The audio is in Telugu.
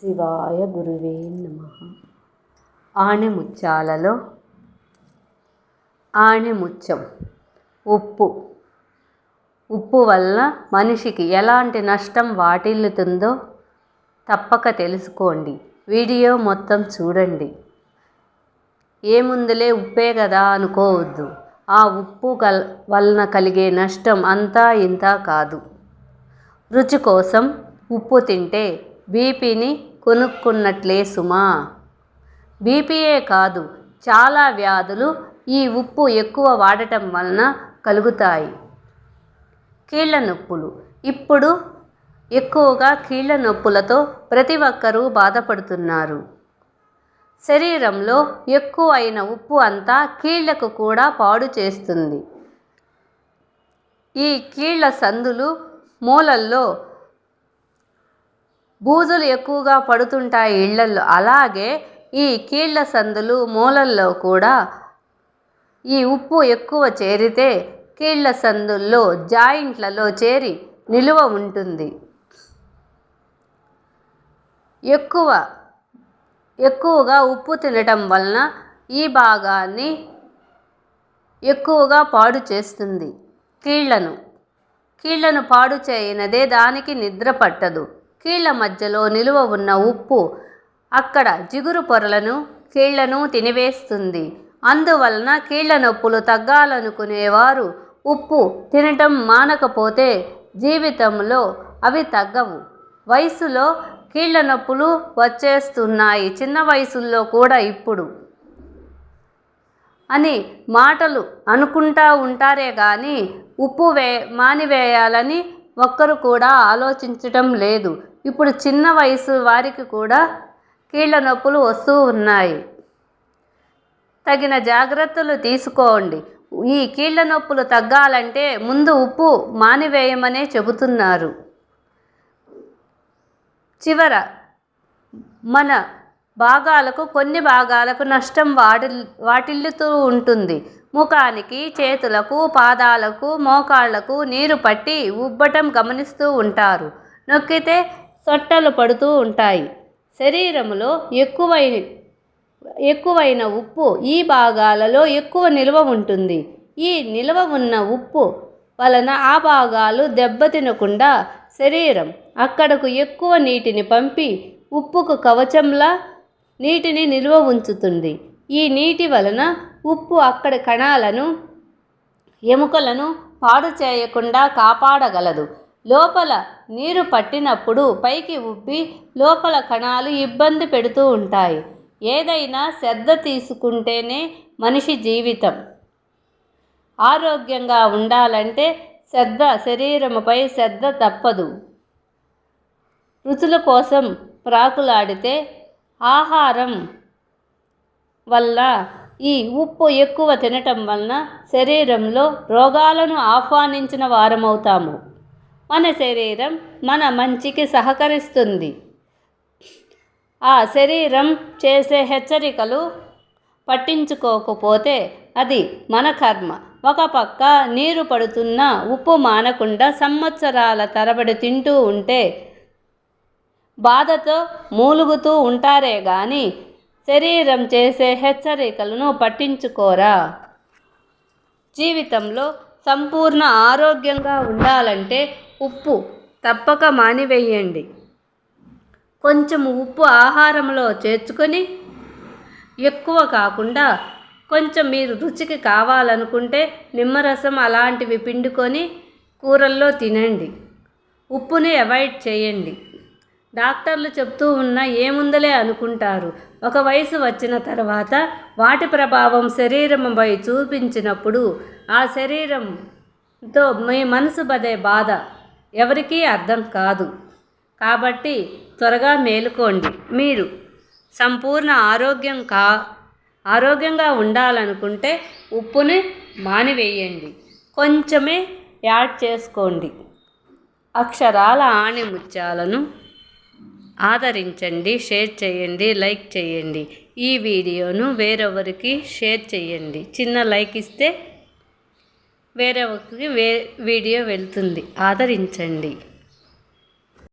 శివాయ గురువే నమ. ఆణిముత్యాలలో ఆణిముత్యం ఉప్పు. ఉప్పు వల్ల మనిషికి ఎలాంటి నష్టం వాటిల్లుతుందో తప్పక తెలుసుకోండి. వీడియో మొత్తం చూడండి. ఏముందులే ఉప్పే కదా అనుకోవద్దు. ఆ ఉప్పు కల్ వలన కలిగే నష్టం అంతా ఇంత కాదు. రుచి కోసం ఉప్పు తింటే బీపీని కొనుక్కున్నట్లే సుమా బీపీయే కాదు చాలా వ్యాధులు ఈ ఉప్పు ఎక్కువ వాడటం వలన కలుగుతాయి. కీళ్ళ నొప్పులు. ఇప్పుడు ఎక్కువగా కీళ్ళ నొప్పులతో ప్రతి ఒక్కరూ బాధపడుతున్నారు. శరీరంలో ఎక్కువ అయిన ఉప్పు అంతా కీళ్ళకు కూడా పాడు చేస్తుంది. ఈ కీళ్ళ సందులు మూలల్లో బూజులు ఎక్కువగా పడుతుంటాయి ఇళ్ళల్లో. అలాగే ఈ కీళ్ళ సందులు మూలల్లో కూడా. ఈ ఉప్పు ఎక్కువ చేరితే కీళ్ళ సందుల్లో జాయింట్లలో చేరి నిలువ ఉంటుంది. ఎక్కువ ఎక్కువగా ఉప్పు తినటం వలన ఈ భాగాన్ని ఎక్కువగా పాడు చేస్తుంది. కీళ్ళను కీళ్ళను పాడు చేయనదే దానికి నిద్ర పట్టదు. కీళ్ళ మధ్యలో నిలువ ఉన్న ఉప్పు అక్కడ జిగురు పొరలను కీళ్ళను తినివేస్తుంది. అందువలన కీళ్ళ నొప్పులు తగ్గాలనుకునేవారు ఉప్పు తినటం మానకపోతే జీవితంలో అవి తగ్గవు. వయసులో కీళ్ళ నొప్పులు వచ్చేస్తున్నాయి. చిన్న వయసుల్లో కూడా ఇప్పుడు అని మాటలు అనుకుంటా ఉంటారే కానీ ఉప్పు వే మానివేయాలని ఒక్కరు కూడా ఆలోచించటం లేదు. ఇప్పుడు చిన్న వయసు వారికి కూడా కీళ్ళ నొప్పులు వస్తూ ఉన్నాయి. తగిన జాగ్రత్తలు తీసుకోండి. ఈ కీళ్ళ నొప్పులు తగ్గాలంటే ముందు ఉప్పు మానివేయమనే చెబుతున్నారు. చివర మన భాగాలకు కొన్ని భాగాలకు నష్టం వాటి వాటిల్లుతూ ఉంటుంది. ముఖానికి చేతులకు పాదాలకు మోకాళ్ళకు నీరు పట్టి ఉబ్బటం గమనిస్తూ ఉంటారు. నొక్కితే సొట్టలు పడుతూ ఉంటాయి. శరీరంలో ఎక్కువైన ఎక్కువైన ఉప్పు ఈ భాగాలలో ఎక్కువ నిల్వ ఉంటుంది. ఈ నిల్వ ఉన్న ఉప్పు వలన ఆ భాగాలు దెబ్బతినకుండా శరీరం అక్కడకు ఎక్కువ నీటిని పంపి ఉప్పుకు కవచంలా నీటిని నిల్వ ఉంచుతుంది. ఈ నీటి వలన ఉప్పు అక్కడి కణాలను ఎముకలను పాడు చేయకుండా కాపాడగలదు. లోపల నీరు పట్టినప్పుడు పైకి ఉబ్బి లోపల కణాలు ఇబ్బంది పెడుతూ ఉంటాయి. ఏదైనా శ్రద్ధ తీసుకుంటేనే మనిషి జీవితం. ఆరోగ్యంగా ఉండాలంటే శ్రద్ధ శరీరముపై శ్రద్ధ తప్పదు. రుచుల కోసం ప్రాకులాడితే ఆహారం వల్ల ఈ ఉప్పు ఎక్కువ తినటం వలన శరీరంలో రోగాలను ఆహ్వానించిన వారమవుతాము. మన శరీరం మన మంచికి సహకరిస్తుంది. ఆ శరీరం చేసే హెచ్చరికలు పట్టించుకోకపోతే అది మన కర్మ. ఒక పక్క నీరు పడుతున్న ఉప్పు మానకుండా సంవత్సరాల తరబడి తింటూ ఉంటే బాధతో మూలుగుతూ ఉంటారే కానీ శరీరం చేసే హెచ్చరికలను పట్టించుకోరా. జీవితంలో సంపూర్ణ ఆరోగ్యంగా ఉండాలంటే ఉప్పు తప్పక మానివేయండి. కొంచెం ఉప్పు ఆహారంలో చేర్చుకొని ఎక్కువ కాకుండా కొంచెం మీరు రుచికి కావాలనుకుంటే నిమ్మరసం అలాంటివి పిండుకొని కూరల్లో తినండి. ఉప్పుని అవాయిడ్ చేయండి. డాక్టర్లు చెప్తూ ఉన్న ఏముందలే అనుకుంటారు. ఒక వయసు వచ్చిన తర్వాత వాటి ప్రభావం శరీరంపై చూపించినప్పుడు ఆ శరీరంతో మీ మనసు పడే బాధ ఎవరికీ అర్థం కాదు. కాబట్టి త్వరగా మేలుకోండి. మీరు సంపూర్ణ ఆరోగ్యం కా ఆరోగ్యంగా ఉండాలనుకుంటే ఉప్పుని మానివేయండి. కొంచెమే యాడ్ చేసుకోండి. అక్షరాల ఆణిముత్యాలను ఆదరించండి షేర్ చేయండి లైక్ చేయండి. ఈ వీడియోను వేరొకరికి షేర్ చేయండి. చిన్న లైక్ ఇస్తే వేరొకరికి వే వీడియో వెళ్తుంది. ఆదరించండి.